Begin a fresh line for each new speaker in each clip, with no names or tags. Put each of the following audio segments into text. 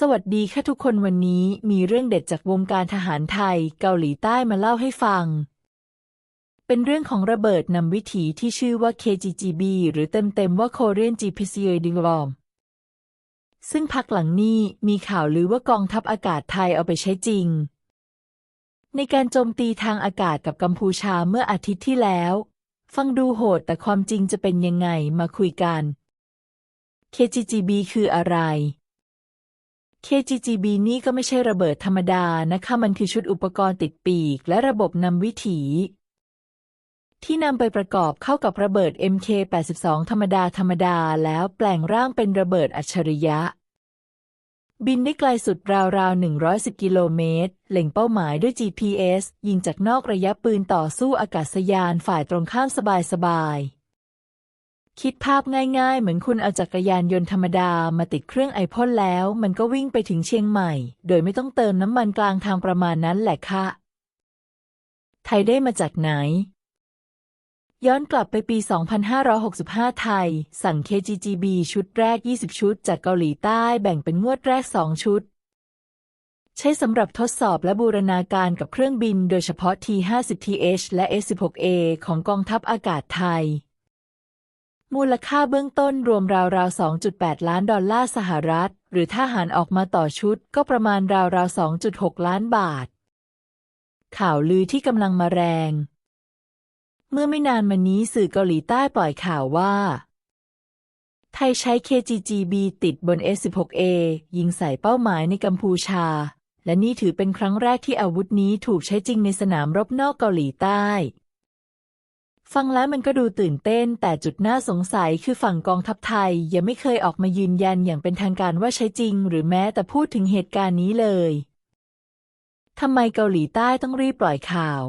สวัสดีค่ะทุกคนวันนี้มีเรื่องเด็ดจากวงการทหารไทยเกาหลีใต้มาเล่าให้ฟัง เป็นเรื่องของระเบิดนำวิถีที่ชื่อว่า KGGB หรือเต็มๆว่า Korean g p c a d i n g b o m ซึ่งพักหลังนี้มีข่าวลือว่ากองทัพอากาศไทยเอาไปใช้จริง ในการโจมตีทางอากาศกับกัมพูชาเมื่ออาทิตย์ที่แล้ว ฟังดูโหดแต่ความจริงจะเป็นยังไงมาคุยกัน KGGB คืออะไร KGGB นี่ก็ไม่ใช่ระเบิดธรรมดานะคะ มันคือชุดอุปกรณ์ติดปีก และระบบนำวิถี ที่นำไปประกอบเข้ากับระเบิด MK82 ธรรมดาธรรมดาแล้วแปลงร่างเป็นระเบิดอัจฉริยะ บินได้ไกลสุดราวๆ 110 กิโลเมตร เล็งเป้าหมายด้วย GPS ยิงจากนอกระยะปืนต่อสู้อากาศยานฝ่ายตรงข้ามสบายๆ คิดภาพง่ายๆ เหมือนคุณเอาจักรยานยนต์ธรรมดามาติดเครื่องไอพ่นแล้ว มันก็วิ่งไปถึงเชียงใหม่ โดยไม่ต้องเติมน้ำมันกลางทางประมาณนั้นแหละค่ะ ไทยได้มาจากไหน ย้อนกลับไปปี 2565 ไทย สั่ง KGGB ชุดแรก 20 ชุด จากเกาหลีใต้แบ่งเป็นงวดแรก 2 ชุด ใช้สำหรับทดสอบและบูรณาการกับเครื่องบิน โดยเฉพาะ T-50TH และ S-16A ของกองทัพอากาศไทย มูลค่าเบื้องต้นรวมราวๆ 2.8 ล้านดอลลาร์สหรัฐ หรือถ้าหารออกมาต่อชุดก็ประมาณราวๆ 2.6 ล้านบาท ข่าวลือที่กำลังมาแรง เมื่อไม่นานมานี้สื่อเกาหลีใต้ปล่อยข่าวว่า ไทยใช้ KGGB ติดบน S16A ยิงใส่เป้าหมายในกัมพูชา และนี่ถือเป็นครั้งแรกที่อาวุธนี้ถูกใช้จริงในสนามรบนอกเกาหลีใต้ ฟังแล้วมันก็ดูตื่นเต้น แต่จุดน่าสงสัยคือฝั่งกองทัพไทย ยังไม่เคยออกมายืนยันอย่างเป็นทางการว่าใช้จริง หรือแม้แต่พูดถึงเหตุการณ์นี้เลยทำไมเกาหลีใต้ต้องรีบปล่อยข่าว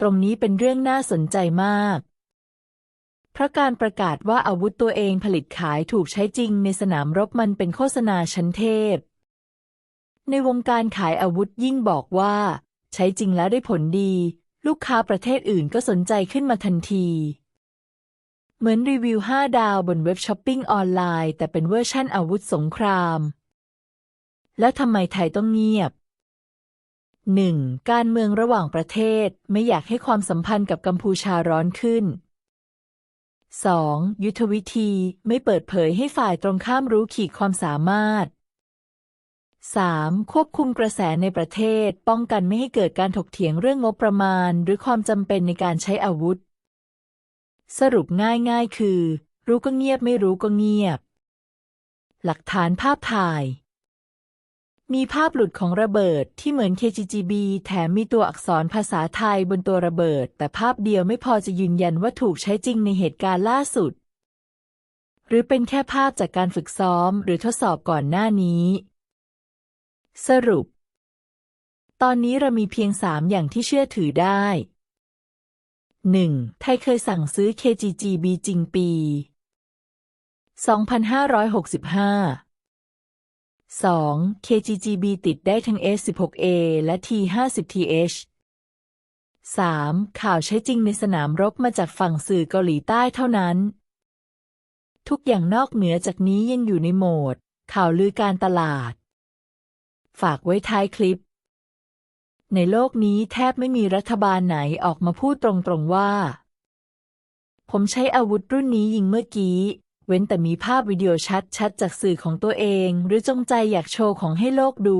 ตรงนี้เป็นเรื่องน่าสนใจมาก เพราะการประกาศว่าอาวุธตัวเองผลิตขายถูกใช้จริงในสนามรบมันเป็นโฆษณาชั้นเทพ ในวงการขายอาวุธยิ่งบอกว่า ใช้จริงแล้วได้ผลดี ลูกค้าประเทศอื่นก็สนใจขึ้นมาทันที เหมือนรีวิว 5 ดาวบนเว็บช้อปปิ้งออนไลน์ แต่เป็นเวอร์ชั่นอาวุธสงคราม แล้วทำไมไทยต้องเงียบ 1. การเมืองระหว่างประเทศไม่อยากให้ความสัมพันธ์กับกัมพูชาร้อนขึ้น 2. ยุทธวิธีไม่เปิดเผยให้ฝ่ายตรงข้ามรู้ขีดความสามารถ 3. ควบคุมกระแสในประเทศ ป้องกันไม่ให้เกิดการถกเถียงเรื่องงบประมาณ หรือความจำเป็นในการใช้อาวุธ สรุปง่ายๆ คือ รู้ก็เงียบไม่รู้ก็เงียบ หลักฐานภาพถ่าย มีภาพหลุดของระเบิดที่เหมือน KGGB แถมมีตัวอักษรภาษาไทยบนตัวระเบิด แต่ภาพเดียวไม่พอจะยืนยันว่าถูกใช้จริงในเหตุการณ์ล่าสุด หรือเป็นแค่ภาพจากการฝึกซ้อม หรือทดสอบก่อนหน้านี้ สรุป ตอนนี้เรามีเพียงสามอย่างที่เชื่อถือได้ 1. ไทยเคยสั่งซื้อ KGGB จริงปี 2565 2. KGGB ติดได้ทั้ง S16A และ T50TH 3. ข่าวใช้จริงในสนามรบมาจากฝั่งสื่อเกาหลีใต้เท่านั้น ทุกอย่างนอกเหนือจากนี้ยังอยู่ในโหมด ข่าวลือการตลาด ฝากไว้ท้ายคลิป ในโลกนี้แทบไม่มีรัฐบาลไหนออกมาพูดตรงๆว่า ผมใช้อาวุธรุ่นนี้ยิงเมื่อกี้ เว้นแต่มีภาพวิดีโอชัดๆ จากสื่อของตัวเอง หรือจงใจอยากโชว์ของให้โลกดู